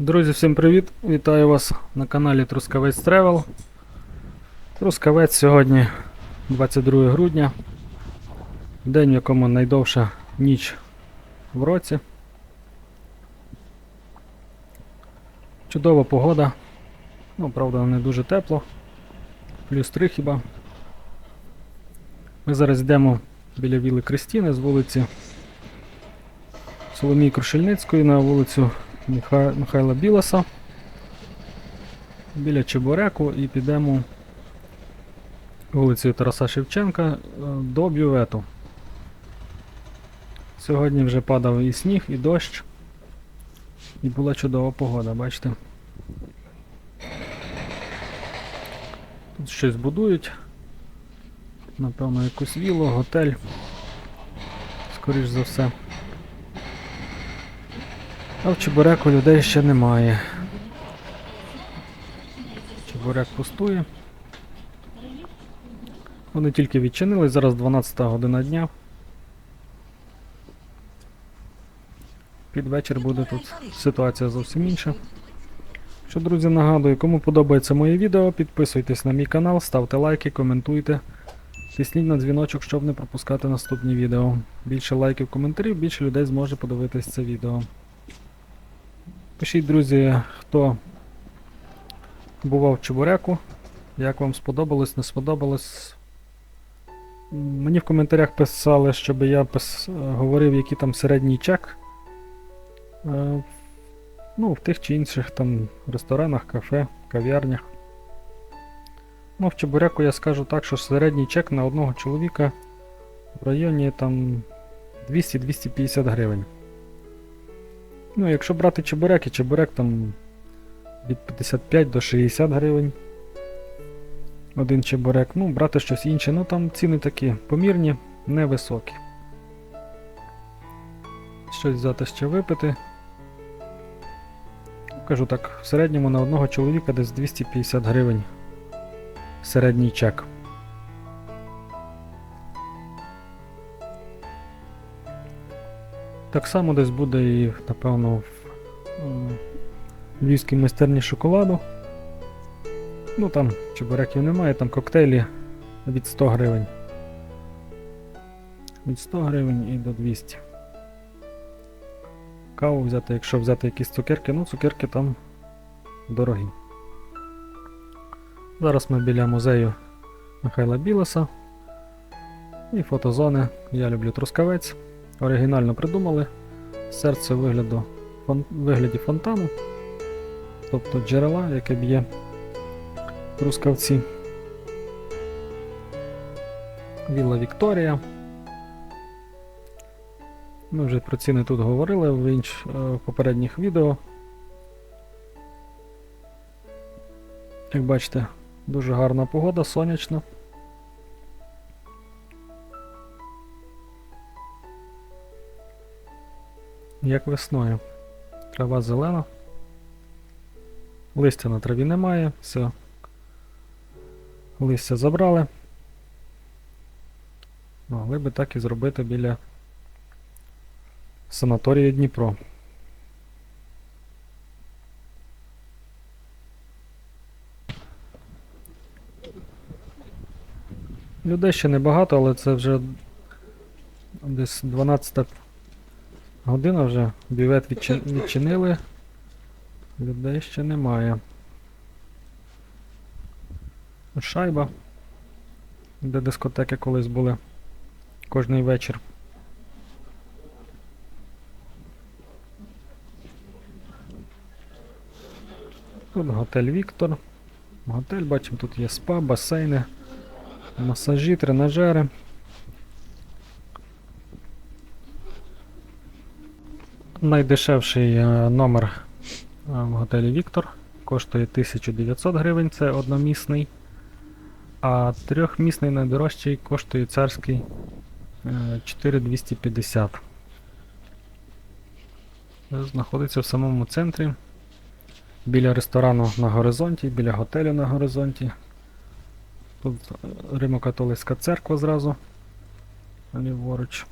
Друзі, всім привіт! Вітаю вас на каналі Трускавець Тревел. Трускавець сьогодні 22 грудня. День, в якому найдовша ніч в році. Чудова погода. Ну, правда, не дуже тепло. Плюс 3 хіба. Ми зараз йдемо біля Віли Кристіни з вулиці Соломії Крушельницької на вулицю. Михайла Білоса біля Чебуреку і підемо вулицею Тараса Шевченка е, до бювету. Сьогодні вже падав і сніг, і дощ, і була чудова погода, бачите. Тут щось будують. Напевно, якусь вілу, готель. Скоріш за все. А в Чебуреку людей ще немає. Чебурек пустує. Вони тільки відчинились, зараз 12 година дня. Під вечір буде тут ситуація зовсім інша. Що, друзі, нагадую, кому подобається моє відео, підписуйтесь на мій канал, ставте лайки, коментуйте. Тисніть на дзвіночок, щоб не пропускати наступні відео. Більше лайків, коментарів, більше людей зможе подивитись це відео. Пишіть, друзі, хто бував в Чебуряку, як вам сподобалось, не сподобалось. Мені в коментарях писали, щоб я пис... е, говорив, який там середній чек. Е, Ну, в тих чи інших там ресторанах, кафе, кав'ярнях. Ну, в Чебуряку я скажу так, що середній чек на одного чоловіка в районі там 200-250 гривень. Ну, якщо брати чебуреки, чебурек там від 55 до 60 гривень. Один чебурек. Ну, брати щось інше, ну там ціни такі помірні, невисокі. Щось взяти ще випити. Кажу так, в середньому на одного чоловіка десь 250 гривень. Середній чек. Так само десь буде і, напевно, в львівській майстерні шоколаду. Ну там чебуреків немає, там коктейлі від 100 гривень. Від 100 гривень і до 200. Каву взяти, якщо взяти якісь цукерки, ну цукерки там дорогі. Зараз ми біля музею Михайла Білоса. І фотозони. Я люблю трускавець. Оригінально придумали. Серце вигляду, фон, вигляді фонтану. Тобто джерела, яке б'є трускавці. Вілла Вікторія. Ми вже про ціни тут говорили в інш, е, в попередніх відео. Як бачите, дуже гарна погода, сонячна. Як весною. Трава зелена. Листя на траві немає, все. Листя забрали. Могли би так і зробити біля санаторію Дніпро. Людей ще небагато, але це вже десь 12 година вже. Бювет відчи- відчинили. Людей ще немає. Шайба. Де дискотеки колись були. Кожний вечір. Тут готель Віктор. Готель, бачимо, тут є спа, басейни, масажі, тренажери. Найдешевший е, номер е, в готелі Віктор коштує 1900 гривень, це одномісний. А трьохмісний найдорожчий коштує царський е, 4250. Знаходиться в самому центрі. Біля ресторану на горизонті, біля готелю на горизонті. Тут е, Римо-католицька церква зразу. Ліворуч.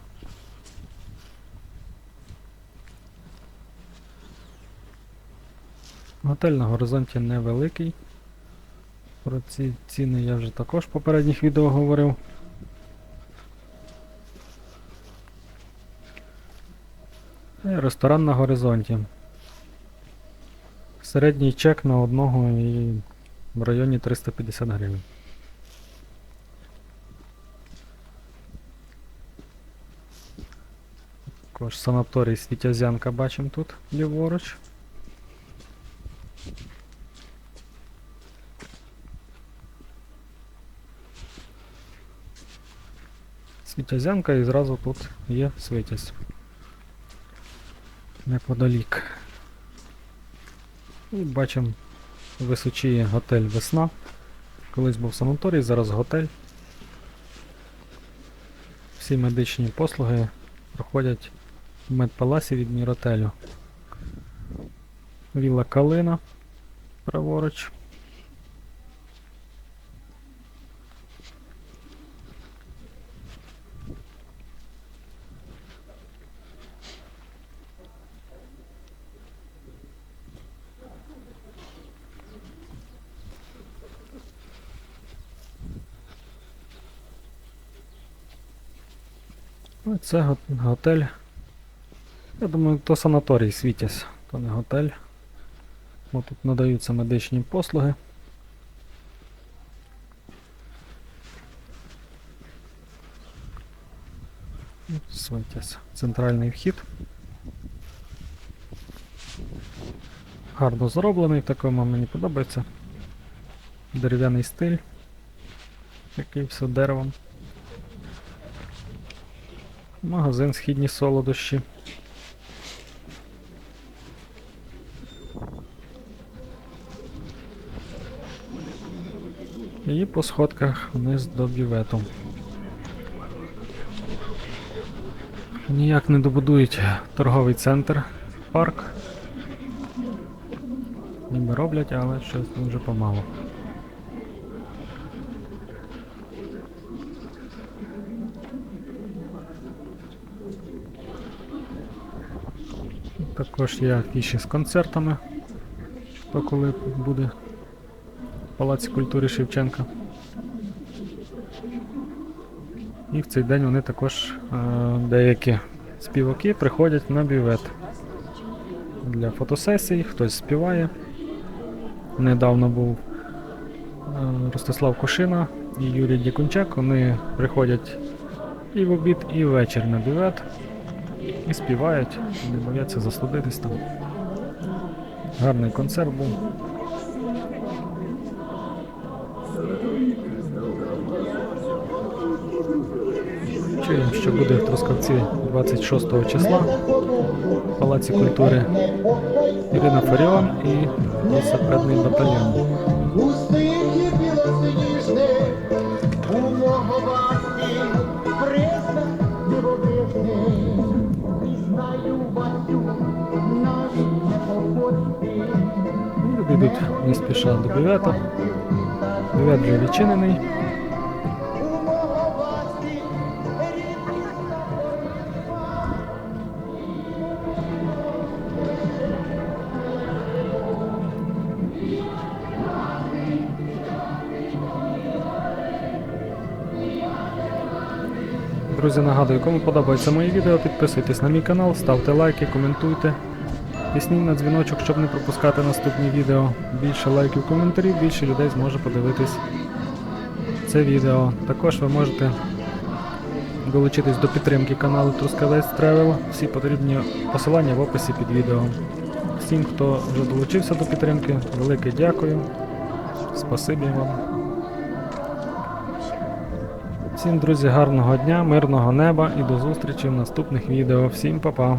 Готель на горизонті невеликий. Про ці ціни я вже також в попередніх відео говорив. І ресторан на горизонті. Середній чек на одного і в районі 350 гривень. Також санаторій Світязянка бачимо тут ліворуч. Світязянка і зразу тут є Свитязь. Неподалік. І бачимо височіє готель Весна. Колись був санаторій, зараз готель. Всі медичні послуги проходять в медпаласі від Міротелю. Вілла Калина праворуч. Ну, Це готель. Я думаю, то санаторій Світязь, то не готель. Бо тут надаються медичні послуги. Свитязь. Центральний вхід. Гарно зроблений, такому мені подобається. Дерев'яний стиль. Який все деревом. Магазин східні солодощі. І по сходках вниз до бювету. Ніяк не добудують торговий центр, парк. Ніби роблять, але щось дуже помало. Також є афіші з концертами. Хто коли буде в Палаці культури Шевченка. І в цей день вони також е, деякі співаки приходять на бювет для фотосесій, хтось співає. Недавно був е, Ростислав Кошина і Юрій Дікунчак. Вони приходять і в обід, і ввечері на бювет. І співають, не бояться заслудитись там. Гарний концерт був. Чуємо, що буде в Трускавці 26 числа в Палаці культури Ірина Фаріон і велосипедний батальйон. Йдуть не спіша до бювета. Бювет вже відчинений. Друзі, нагадую, кому подобається моє відео, підписуйтесь на мій канал, ставте лайки, коментуйте. Тисніть на дзвіночок, щоб не пропускати наступні відео. Більше лайків, коментарів, більше людей зможе подивитись це відео. Також ви можете долучитись до підтримки каналу Трускавець Тревел. Всі потрібні посилання в описі під відео. Всім, хто вже долучився до підтримки, велике дякую. Спасибі вам. Всім, друзі, гарного дня, мирного неба і до зустрічі в наступних відео. Всім па-па!